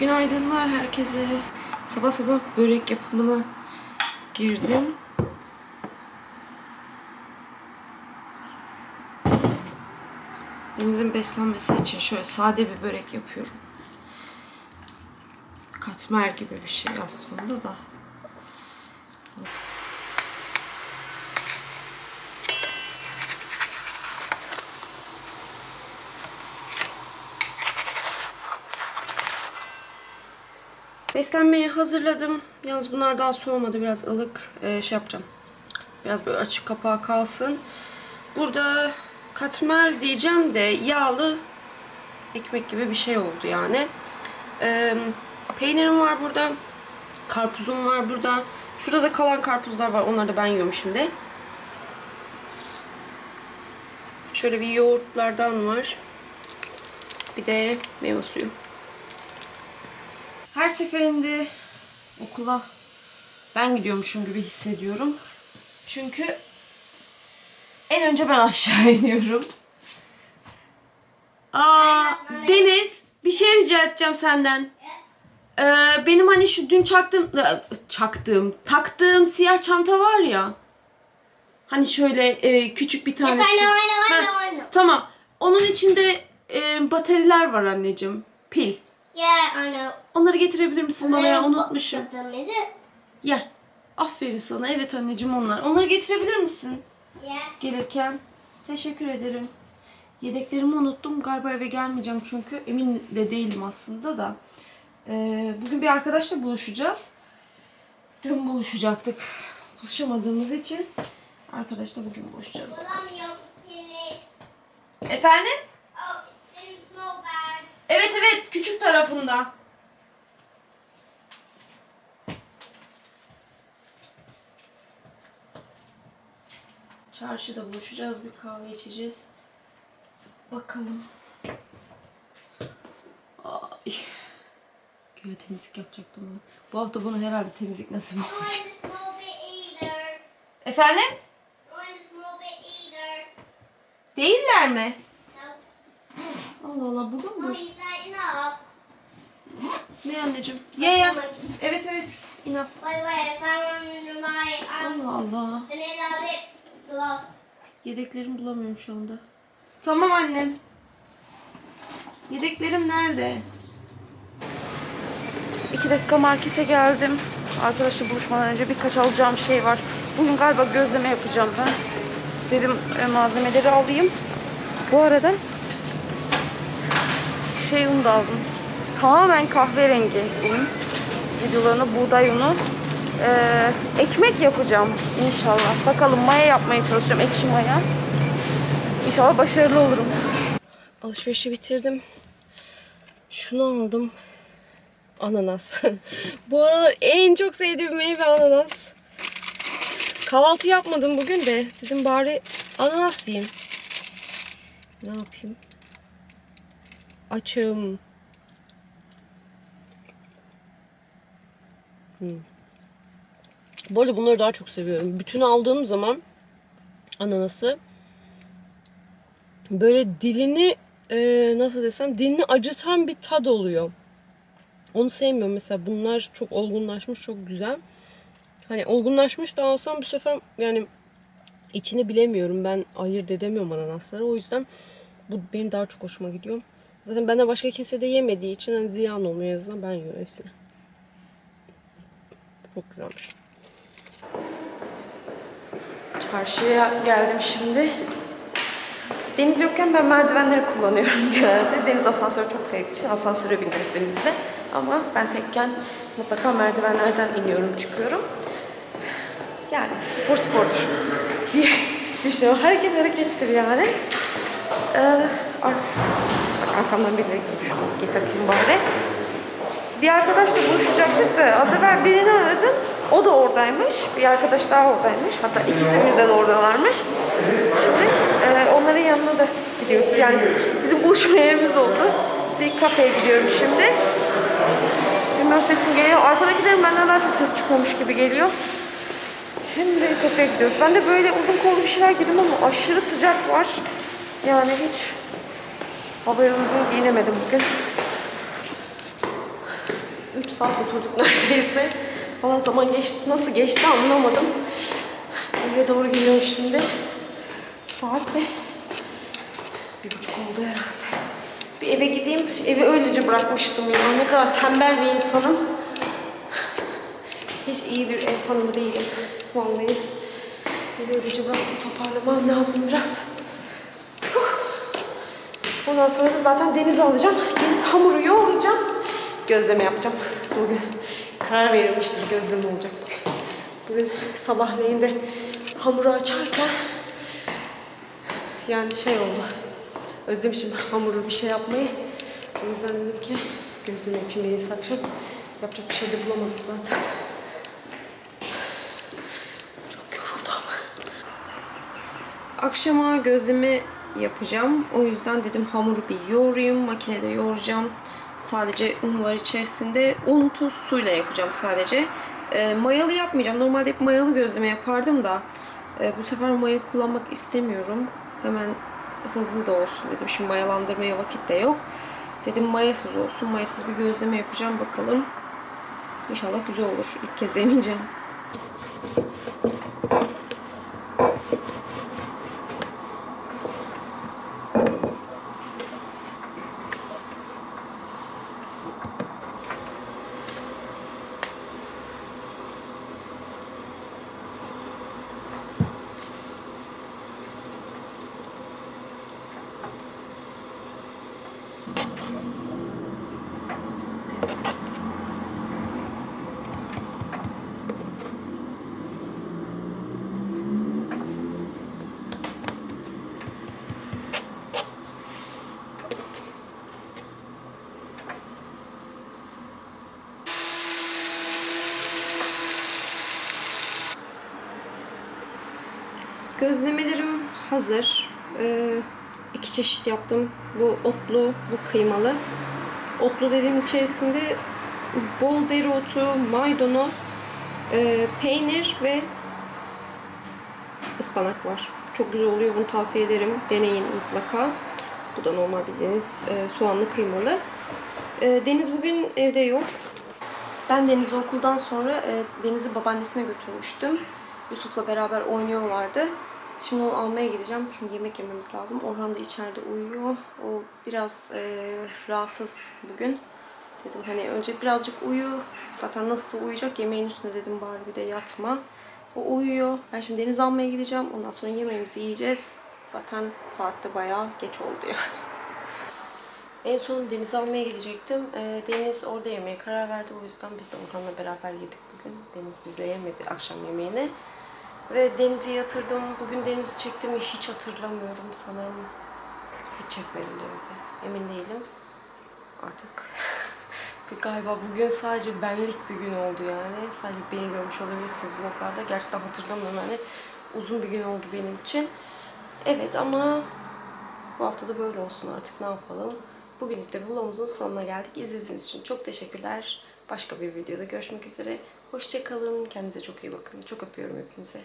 Günaydınlar herkese. Sabah sabah börek yapımına girdim. Deniz'in beslenmesi için şöyle sade bir börek yapıyorum. Katmer gibi bir şey aslında da. Beslenmeyi hazırladım. Yalnız bunlar daha soğumadı. Biraz ılık ee, şey yapacağım. Biraz böyle açık kapağı kalsın. Burada katmer diyeceğim de yağlı ekmek gibi bir şey oldu yani. Ee, peynirim var burada. Karpuzum var burada. Şurada da kalan karpuzlar var. Onları da ben yiyorum şimdi. Şöyle bir yoğurtlardan var. Bir de meyve suyu. Her seferinde okula ben gidiyormuşum gibi hissediyorum. Çünkü en önce ben aşağı iniyorum. Aa, Deniz bir şey rica edeceğim senden. Ee, benim hani şu dün çaktığım, e, çaktığım, taktığım siyah çanta var ya. Hani şöyle e, küçük bir tane I şey. Ha. Tamam. Onun içinde e, bataryalar var anneciğim. Pil. Yeah, I know. Onları getirebilir misin bana ya? Unutmuşum. Gel. Aferin sana. Evet anneciğim onlar. Onları getirebilir misin Yeah. gelirken? Teşekkür ederim. Yedeklerimi unuttum. Galiba eve gelmeyeceğim çünkü emin de değilim aslında da. Ee, bugün bir arkadaşla buluşacağız. Dün buluşacaktık. Buluşamadığımız için arkadaşla bugün buluşacağız. Efendim? Evet evet küçük tarafında. Çarşıda buluşacağız, bir kahve içeceğiz. Bakalım. Ay. Göğe temizlik yapacaktım bunu. Bu hafta bana herhalde temizlik nasip olacak. Efendim? Değiller mi? Allah Allah is that enough? Ne anneciğim? Ye ye. Evet evet. İnaf. The way, I found my um, Allah Allah. vanilla lip gloss. Yedeklerimi bulamıyorum şu anda. Tamam annem. Yedeklerim nerede? İki dakika markete geldim. Arkadaşla buluşmadan önce birkaç alacağım şey var. Bugün galiba gözleme yapacağım ben. Dedim e, malzemeleri alayım. Bu arada şey un da aldım. Tamamen kahverengi un. Videolarına buğday unu. Ee, ekmek yapacağım inşallah. Bakalım maya yapmaya çalışacağım. Ekşi maya. İnşallah başarılı olurum. Alışverişi bitirdim. Şunu aldım. Ananas. Bu aralar en çok sevdiğim meyve ananas. Kahvaltı yapmadım bugün de. Dedim bari ananas yiyeyim. Ne yapayım? Açım. Bu arada bunları daha çok seviyorum. Bütün aldığım zaman ananası böyle dilini e, nasıl desem dilini acıtan bir tad oluyor. Onu sevmiyorum mesela. Bunlar çok olgunlaşmış, çok güzel. Hani olgunlaşmış da alsam bu sefer yani içini bilemiyorum. Ben ayırt edemiyorum ananasları. O yüzden bu benim daha çok hoşuma gidiyor. Zaten benden başka kimse de yemediği için hani ziyan olmuyor en ben yiyorum hepsini. Çok güzelmiş. Çarşıya geldim şimdi. Deniz yokken ben merdivenleri kullanıyorum genelde. Deniz asansörü çok sevdiği için asansöre biniyoruz Deniz'le. Ama ben tekken mutlaka merdivenlerden iniyorum, çıkıyorum. Yani spor spordur diye düşünüyorum. Hareket harekettir yani. Ee, arkamdan birileri. Şu maskeyi takayım bari. Bir arkadaşla buluşacaktık da az evvel birini aradım. O da oradaymış. Bir arkadaş daha oradaymış. Hatta ikisi birden oradalarmış. Şimdi e, onların yanına da gidiyoruz. Yani bizim buluşma yerimiz oldu. Bir kafeye gidiyorum şimdi. Bilmem sesim geliyor. Arkadakilerin benden daha çok ses çıkmamış gibi geliyor. Şimdi kafeye gidiyoruz. Ben de böyle uzun kollu bir şeyler giydim ama aşırı sıcak var. Yani hiç havaya uygun giyinemedim bugün. saat oturduk neredeyse. Valla zaman geçti. Nasıl geçti anlamadım. Eve doğru geliyorum şimdi. Saat de bir buçuk oldu herhalde. Bir eve gideyim. Evi öylece bırakmıştım ya. Ne kadar tembel bir insanım. Hiç iyi bir ev hanımı değilim. Vallahi. Evi öylece bıraktım. Toparlamam lazım biraz. Ondan sonra da zaten denize alacağım. Gelip hamuru yoğuracağım. Gözleme yapacağım bugün. Karar verilmiştir gözleme olacak bugün. Bugün sabahleyin de hamuru açarken yani şey oldu. Özlemişim hamurlu bir şey yapmayı. O yüzden dedim ki gözleme yapayım en akşam. Yapacak bir şey de bulamadım zaten. Çok yoruldum. Akşama gözleme yapacağım. O yüzden dedim hamuru bir yoğurayım. Makinede yoğuracağım. Sadece un var içerisinde. Un, tuz, suyla yapacağım sadece. E, mayalı yapmayacağım. Normalde hep mayalı gözleme yapardım da e, bu sefer maya kullanmak istemiyorum. Hemen hızlı da olsun dedim. Şimdi mayalandırmaya vakit de yok. Dedim mayasız olsun. Mayasız bir gözleme yapacağım. Bakalım. İnşallah güzel olur. İlk kez deneyeceğim. Gözlemelerim hazır. Ee, iki çeşit yaptım. Bu otlu, bu kıymalı. Otlu dediğim içerisinde bol dereotu, maydanoz, e, peynir ve ıspanak var. Çok güzel oluyor. Bunu tavsiye ederim. Deneyin mutlaka. Bu da normal bildiğiniz e, soğanlı kıymalı. E, Deniz bugün evde yok. Ben Deniz'i okuldan sonra e, Deniz'i babaannesine götürmüştüm. Yusuf'la beraber oynuyorlardı. Şimdi onu almaya gideceğim. Çünkü yemek yememiz lazım. Orhan da içeride uyuyor. O biraz e, rahatsız bugün. Dedim hani önce birazcık uyu. Zaten nasıl uyuyacak yemeğin üstünde dedim bari bir de yatma. O uyuyor. Ben şimdi Deniz almaya gideceğim. Ondan sonra yemeğimizi yiyeceğiz. Zaten saatte bayağı geç oldu yani. En son Deniz almaya gidecektim. Ee, Deniz orada yemeye karar verdi. O yüzden biz de Orhan'la beraber yedik bugün. Deniz bizle yemedi akşam yemeğini. Ve Deniz'i yatırdım. Bugün Deniz'i çektim mi hiç hatırlamıyorum. Sanırım hiç çekmedim Deniz'i. Emin değilim. Artık galiba bugün sadece benlik bir gün oldu yani. Sadece beni görmüş olabilirsiniz vloglarda. Gerçekten hatırlamıyorum yani. Uzun bir gün oldu benim için. Evet ama bu hafta da böyle olsun artık ne yapalım. Bugünlük de vlogumuzun sonuna geldik. İzlediğiniz için çok teşekkürler. Başka bir videoda görüşmek üzere. Hoşçakalın. Kendinize çok iyi bakın. Çok öpüyorum hepinize.